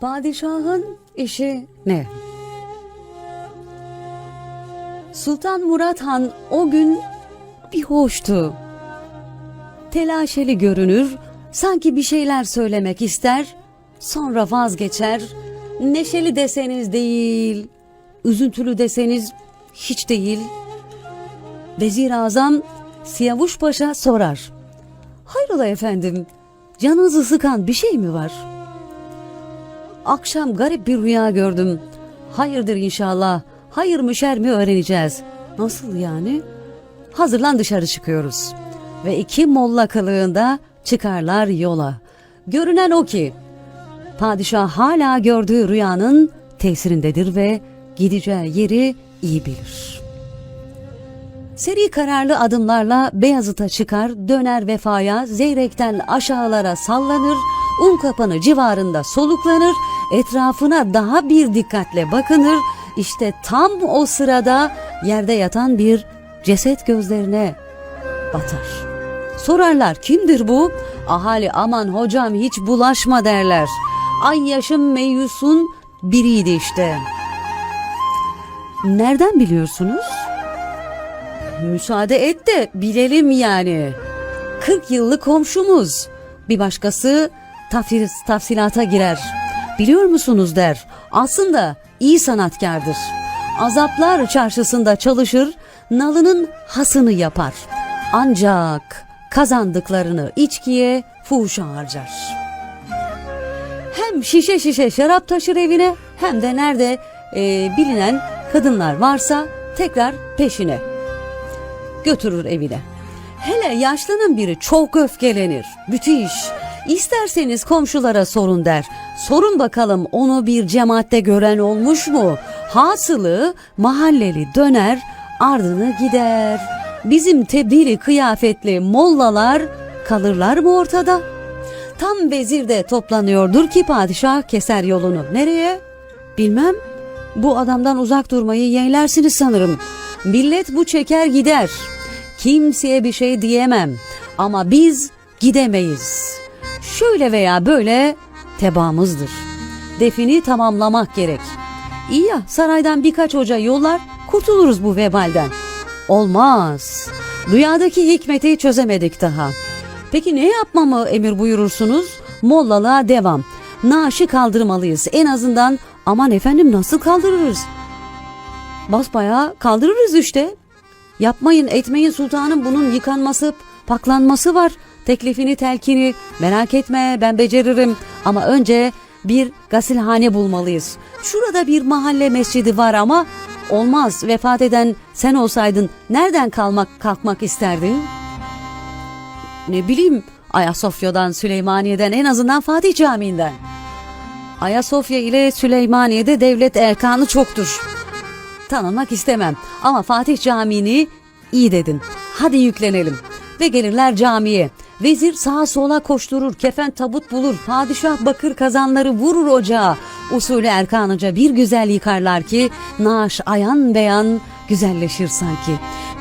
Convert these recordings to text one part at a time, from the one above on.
Padişahın işi ne? Sultan Murat Han o gün bir hoştu. Telaşeli görünür, sanki bir şeyler söylemek ister, sonra vazgeçer. Neşeli deseniz değil, üzüntülü deseniz hiç değil. Vezir Azam Siyavuş Paşa sorar. Hayrola efendim, canınızı sıkan bir şey mi var? Akşam garip bir rüya gördüm. Hayırdır inşallah. Hayır mı şer mi öğreneceğiz. Nasıl yani? Hazırlan dışarı çıkıyoruz. Ve iki molla kılığında çıkarlar yola. Görünen o ki padişah hala gördüğü rüyanın tesirindedir ve gideceği yeri iyi bilir. Seri kararlı adımlarla Beyazıt'a çıkar, döner vefaya, Zeyrek'ten aşağılara sallanır, un kapanı civarında soluklanır, etrafına daha bir dikkatle bakınır. İşte tam o sırada yerde yatan bir ceset gözlerine batar. Sorarlar kimdir bu? Ahali aman hocam hiç bulaşma derler. Ay yaşım meyusun biriydi işte. Nereden biliyorsunuz? Müsaade et de bilelim yani. 40 yıllık komşumuz. Bir başkası tafsilata girer. Biliyor musunuz der. Aslında iyi sanatkardır. Azaplar çarşısında çalışır, nalının hasını yapar. Ancak kazandıklarını içkiye, fuhuşa harcar. Hem şişe şişe şarap taşır evine hem de nerede e, bilinen kadınlar varsa tekrar peşine götürür evine. Hele yaşlının biri çok öfkelenir. Müthiş. İsterseniz komşulara sorun der. Sorun bakalım onu bir cemaatte gören olmuş mu? Hasılı mahalleli döner ardını gider. Bizim tebdili kıyafetli mollalar kalırlar mı ortada? Tam vezir de toplanıyordur ki padişah keser yolunu. Nereye? Bilmem. Bu adamdan uzak durmayı yeğlersiniz sanırım. Millet bu çeker gider. Kimseye bir şey diyemem. Ama biz gidemeyiz. Şöyle veya böyle tebaamızdır. Defini tamamlamak gerek. İyi ya saraydan birkaç hoca yollar kurtuluruz bu vebalden. Olmaz. Rüyadaki hikmeti çözemedik daha. Peki ne yapmamı emir buyurursunuz? Mollalığa devam. Naaşı kaldırmalıyız. En azından aman efendim nasıl kaldırırız? Basbayağı kaldırırız işte. Yapmayın etmeyin sultanım bunun yıkanması, paklanması var. Teklifini telkini merak etme ben beceririm. Ama önce bir gasilhane bulmalıyız. Şurada bir mahalle mescidi var ama olmaz vefat eden sen olsaydın nereden kalmak kalkmak isterdin? Ne bileyim Ayasofya'dan Süleymaniye'den en azından Fatih Camii'nden. Ayasofya ile Süleymaniye'de devlet erkanı çoktur. Tanınmak istemem ama Fatih Camii'ni iyi dedin. Hadi yüklenelim. Ve gelirler camiye. Vezir sağa sola koşturur, kefen tabut bulur, padişah bakır kazanları vurur ocağa. Usulü erkanıca bir güzel yıkarlar ki naaş ayan beyan güzelleşir sanki.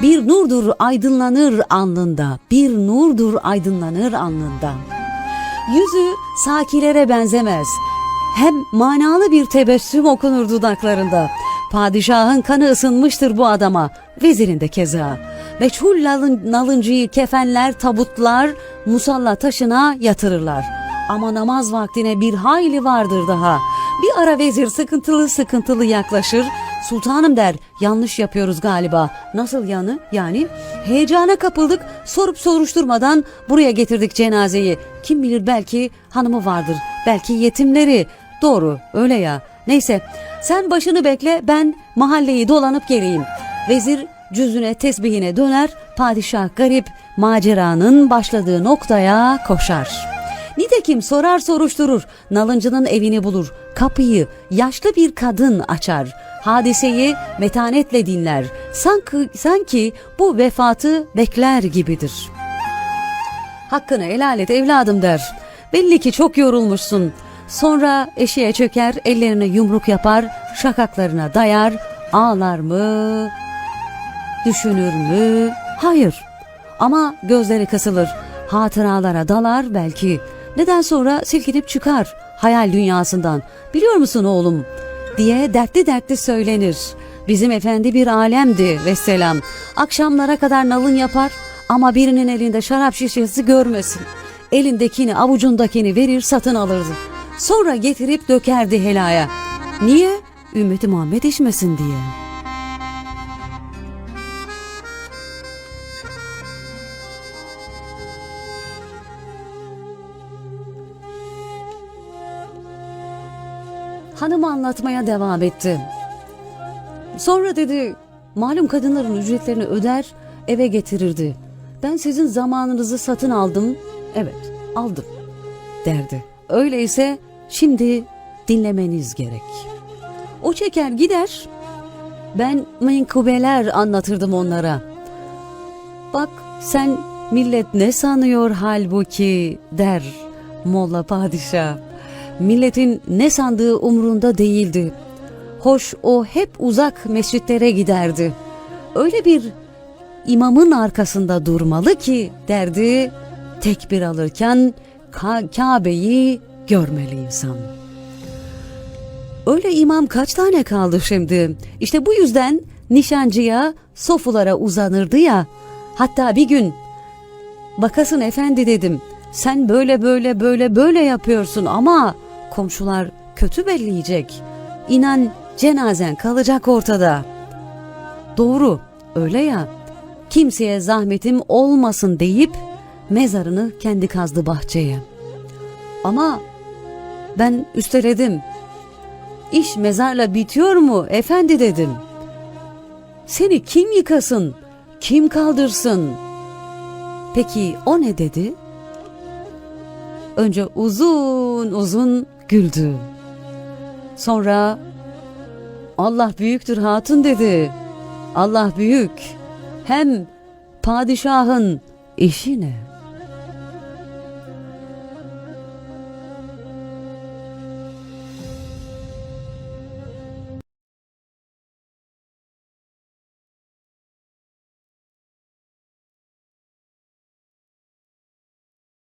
Bir nurdur aydınlanır alnında, bir nurdur aydınlanır alnında. Yüzü sakilere benzemez. Hem manalı bir tebessüm okunur dudaklarında. Padişahın kanı ısınmıştır bu adama, vezirin de keza. Meçhul nalın, nalıncıyı kefenler, tabutlar, musalla taşına yatırırlar. Ama namaz vaktine bir hayli vardır daha. Bir ara vezir sıkıntılı sıkıntılı yaklaşır. Sultanım der, yanlış yapıyoruz galiba. Nasıl yanı? Yani heyecana kapıldık, sorup soruşturmadan buraya getirdik cenazeyi. Kim bilir belki hanımı vardır, belki yetimleri. Doğru, öyle ya. Neyse, sen başını bekle, ben mahalleyi dolanıp geleyim. Vezir cüzüne tesbihine döner, padişah garip maceranın başladığı noktaya koşar. Nitekim sorar soruşturur, nalıncının evini bulur, kapıyı yaşlı bir kadın açar. Hadiseyi metanetle dinler, sanki, sanki bu vefatı bekler gibidir. Hakkını helal et evladım der. Belli ki çok yorulmuşsun. Sonra eşeğe çöker, ellerine yumruk yapar, şakaklarına dayar, ağlar mı, düşünür mü? Hayır. Ama gözleri kısılır, hatıralara dalar belki. Neden sonra silkinip çıkar hayal dünyasından. Biliyor musun oğlum? diye dertli dertli söylenir. Bizim efendi bir alemdi vesselam. Akşamlara kadar nalın yapar ama birinin elinde şarap şişesi görmesin. Elindekini avucundakini verir satın alırdı. Sonra getirip dökerdi helaya. Niye? Ümmeti Muhammed içmesin diye. Hanım anlatmaya devam etti. Sonra dedi, malum kadınların ücretlerini öder, eve getirirdi. Ben sizin zamanınızı satın aldım. Evet, aldım derdi. Öyleyse şimdi dinlemeniz gerek. O çeker gider. Ben menkıbeler anlatırdım onlara. Bak sen millet ne sanıyor halbuki der Molla Padişah. Milletin ne sandığı umrunda değildi. Hoş o hep uzak mescitlere giderdi. Öyle bir imamın arkasında durmalı ki derdi tekbir alırken Ka- Kabe'yi görmeli insan. Öyle imam kaç tane kaldı şimdi? İşte bu yüzden nişancıya sofulara uzanırdı ya. Hatta bir gün bakasın efendi dedim. Sen böyle böyle böyle böyle yapıyorsun ama komşular kötü belleyecek. İnan cenazen kalacak ortada. Doğru öyle ya. Kimseye zahmetim olmasın deyip mezarını kendi kazdı bahçeye. Ama ben üsteledim. İş mezarla bitiyor mu efendi dedim. Seni kim yıkasın, kim kaldırsın? Peki o ne dedi? Önce uzun uzun güldü. Sonra Allah büyüktür hatun dedi. Allah büyük. Hem padişahın işi ne?